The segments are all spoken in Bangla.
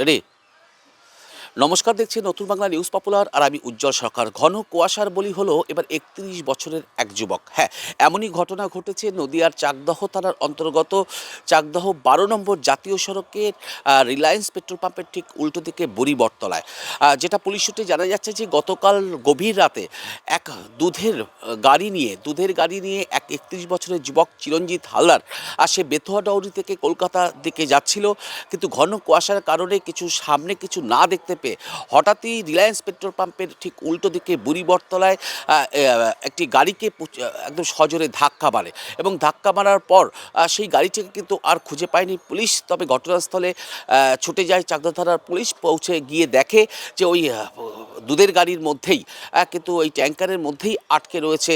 রেডি? নমস্কার দেখছি নতুন বাংলা নিউজ পপুলার আর আমি উজ্জ্বল সরকার। ঘন কুয়াশার বলি হলো এবার একত্রিশ বছরের এক যুবক। হ্যাঁ এমনই ঘটনা ঘটেছে নদিয়ার চাকদহ থানার অন্তর্গত। চাকদহ বারো নম্বর জাতীয় সড়কের রিলায়েন্স পেট্রোল পাম্পের ঠিক উল্টো দিকে বড়িবটতলায় আহ, যেটা পুলিশ সূত্রে জানা যাচ্ছে যে গতকাল গভীর রাতে এক দুধের গাড়ি নিয়ে দুধের গাড়ি নিয়ে একত্রিশ বছরের যুবক চিরঞ্জিত হালদার। আর সে বেথুয়া ডাউরি থেকে কলকাতা দিকে যাচ্ছিল কিন্তু ঘন কুয়াশার কারণে কিছু সামনে কিছু না দেখতে পেয়ে হঠাৎই রিলায়েন্স পেট্রোল পাম্পের ঠিক উল্টো দিকে আহ, একটি গাড়িকে একদম সজোরে ধাক্কা মারে এবং ধাক্কা মারার পর সেই গাড়িটিকে কিন্তু আর খুঁজে পায়নি পুলিশ। তবে ঘটনাস্থলে ছুটে যায় চাকদা থানার পুলিশ পৌঁছে গিয়ে দেখে যে ওই দুধের গাড়ির মধ্যেই কিন্তু ওই ট্যাঙ্কারের মধ্যেই আটকে রয়েছে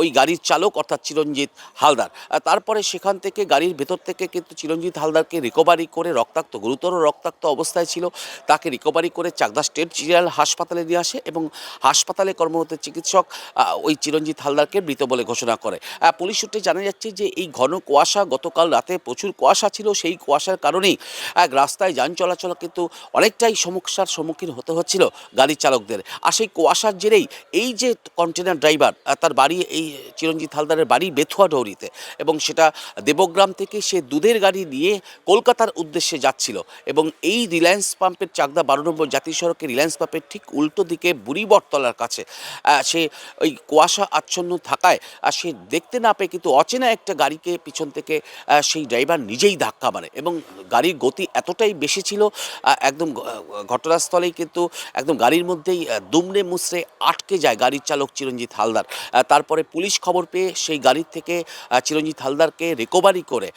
ওই গাড়ির চালক অর্থাৎ চিরঞ্জিত হালদার। তারপরে সেখান থেকে গাড়ির ভেতর থেকে কিন্তু চিরঞ্জিত হালদারকে রিকভারি করে রক্তাক্ত, গুরুতর রক্তাক্ত অবস্থায় ছিল। তাকে রিকভারি করে চাকদা স্টেট জেনারেল হাসপাতালে নিয়ে আসে এবং হাসপাতালে কর্মরত চিকিৎসক ওই চিরঞ্জিত হালদারকে মৃত বলে ঘোষণা করে। পুলিশ সূত্রে জানা যাচ্ছে যে এই ঘন কুয়াশা গতকাল রাতে প্রচুর কুয়াশা ছিল, সেই কুয়াশার কারণেই, এক রাস্তায় যান চলাচল কিন্তু অনেকটাই সমস্যার সম্মুখীন হতে হচ্ছিল গাড়ি চালকদের আর সেই কুয়াশার জেরেই এই যে কন্টেনার ড্রাইভার তার বাড়ি এই চিরঞ্জিত হালদারের বাড়ি বেথুয়া ডৌরিতে এবং সেটা দেবগ্রাম থেকে সে দুধের গাড়ি নিয়ে কলকাতার উদ্দেশ্যে যাচ্ছিল এবং এই রিলায়েন্স পাম্পের চাকদা বারো নম্বর জাতীয় সড়কে রিলায়েন্স পাম্পের ঠিক উল্টো দিকে বুড়িবটতলার কাছে সে ওই কুয়াশা আচ্ছন্ন থাকায়, আর সে দেখতে না পেয়ে কিন্তু অচেনা একটা গাড়িকে পিছন থেকে সেই ড্রাইভার নিজেই ধাক্কা মারে এবং গাড়ির গতি এতটাই বেশি ছিল একদম ঘটনাস্থলেই কিন্তু একদম গাড়ির মধ্যেই আহ, দুমড়ে মুচড়ে আটকে যায় গাড়ির চালক চিরঞ্জিত হালদার। তারপরে পুলিশ খবর পেয়ে সেই গাড়ির থেকে চিরঞ্জিত হালদারকে রিকভারি করে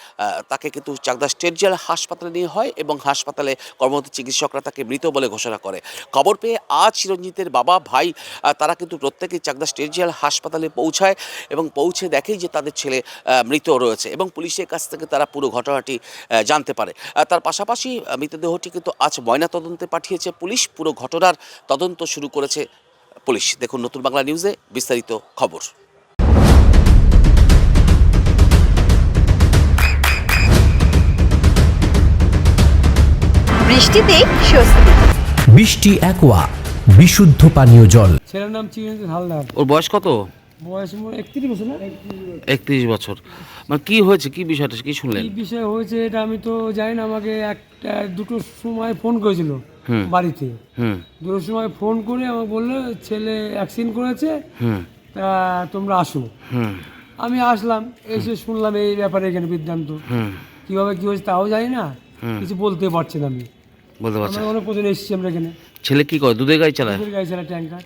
তাকে কিন্তু চাকদা স্টেট জেল হাসপাতালে নিয়ে হয় এবং হাসপাতালে কর্মরত চিকিৎসকরা তাকে মৃত বলে ঘোষণা করে। খবর পেয়ে আজ চিরঞ্জিতের বাবা ভাই তারা কিন্তু প্রত্যেকেই চাকদা স্টেট জেল হাসপাতালে পৌঁছায় এবং পৌঁছে দেখেই যে তাদের ছেলে মৃত রয়েছে এবং পুলিশের কাছ থেকে তারা পুরো ঘটনাটি জানতে পারে। তার পাশাপাশি মৃতদেহটি কিন্তু আজ ময়নাতদন্তে পাঠিয়েছে পুলিশ। পুরো ঘটনার তদন্ত শুরু করেছে পুলিশ। দেখুন নতুন বাংলা নিউজে বিস্তারিত খবর। বৃষ্টিতে স্বস্তি। বৃষ্টি অ্যাকোয়া বিশুদ্ধ পানীয় জল। ছেলের নাম চিরঞ্জন হালদার। ওর বয়স কত? বয়স একত্রিশ বছর না? একত্রিশ বছর। মানে কি হয়েছে? কি বিষয়টা? কি শুনলেন? কি বিষয় হয়েছে এটা আমি তো জানি না আমাকে একটা দুটোর সময় ফোন করেছিল হুম। বাড়িতে। হুম। দুটোর সময় ফোন করে আমাকে বলল ছেলে অ্যাক্সিডেন্ট করেছে তা তোমরা আসো। হুম। আমি আসলাম এসে শুনলাম এই ব্যাপারে এখানে বিদ্যান্ত হুম। কীভাবে কী হয়েছে তাও জানি না কিছু বলতে পারছি না আমি। বলতে পারছেন আমরা কজন এসেছি আমরা এখানে। ছেলে কি করে? দুধের গাড়ি চালায়? দুধের গাড়ি ছেলে ট্যাঙ্কার।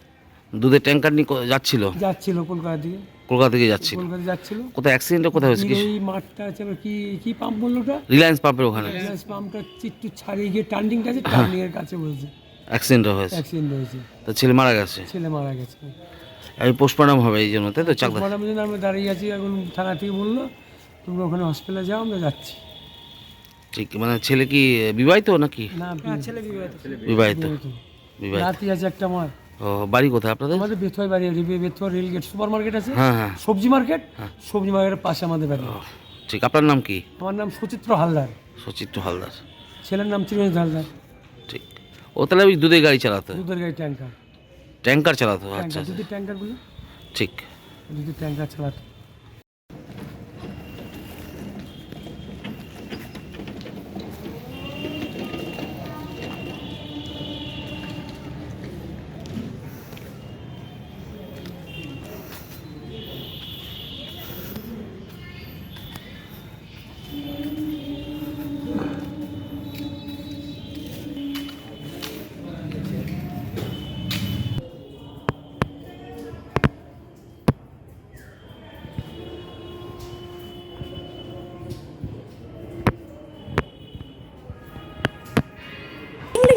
দুধের ট্যাঙ্কার নিয়ে কো- যাচ্ছিল। যাচ্ছিল কলকাতা দিকে কলকাতা থেকে যাচ্ছিল। কলকাতা যাচ্ছিল। কোথায় অ্যাক্সিডেন্টটা কোথায় হয়েছে কি এই মাঠটা আছে আবার কি কি পাম্প বলল ওটা? রিলায়েন্স পাম্পের ওখানে। রিলায়েন্স পাম্পটা একটু ছাড়িয়ে গিয়ে টার্নিংটা আছে টার্নিং এর কাছে বলছে। অ্যাক্সিডেন্ট হয়েছে। অ্যাক্সিডেন্ট হয়েছে। তো ছেলে মারা গেছে? ছেলে মারা গেছে। এই পোস্টমর্টম হবে এই জন্য তাই তো? চাকদা ম্যাডাম জন্য আমরা দাঁড়িয়ে আছি এখন থানা থেকে বলল তোমরা ওখানে হসপিটালে যাও আমরা যাচ্ছি। ঠিক মানে ছেলে কি বিবাহিত নাকি? না ছেলে বিবাহিত। বিবাহিত। রাতি আছে একটা আমার ও বাড়ি কোথায় আপনাদের? আমাদের বেথুয়া বাড়ি Bethua rail gate super market আছে? হ্যাঁ হ্যাঁ। সবজি মার্কেট সবজি মার্কেটের পাশে আমাদের বাড়ি। ঠিক। আপনার নাম কি? আমার নাম সুচিত্র হালদার। সুচিত্র হালদার। ছেলের নাম চিরঞ্জিত হালদার। ঠিক। ও তাহলে ওই দুধের গাড়ি চালাতো? দুধের গাড়ি ট্যাঙ্কার। ট্যাঙ্কার চালাতো আচ্ছা আচ্ছা। দুধের ট্যাঙ্কারগুলো। ঠিক। দুধের ট্যাঙ্কার চালাতো।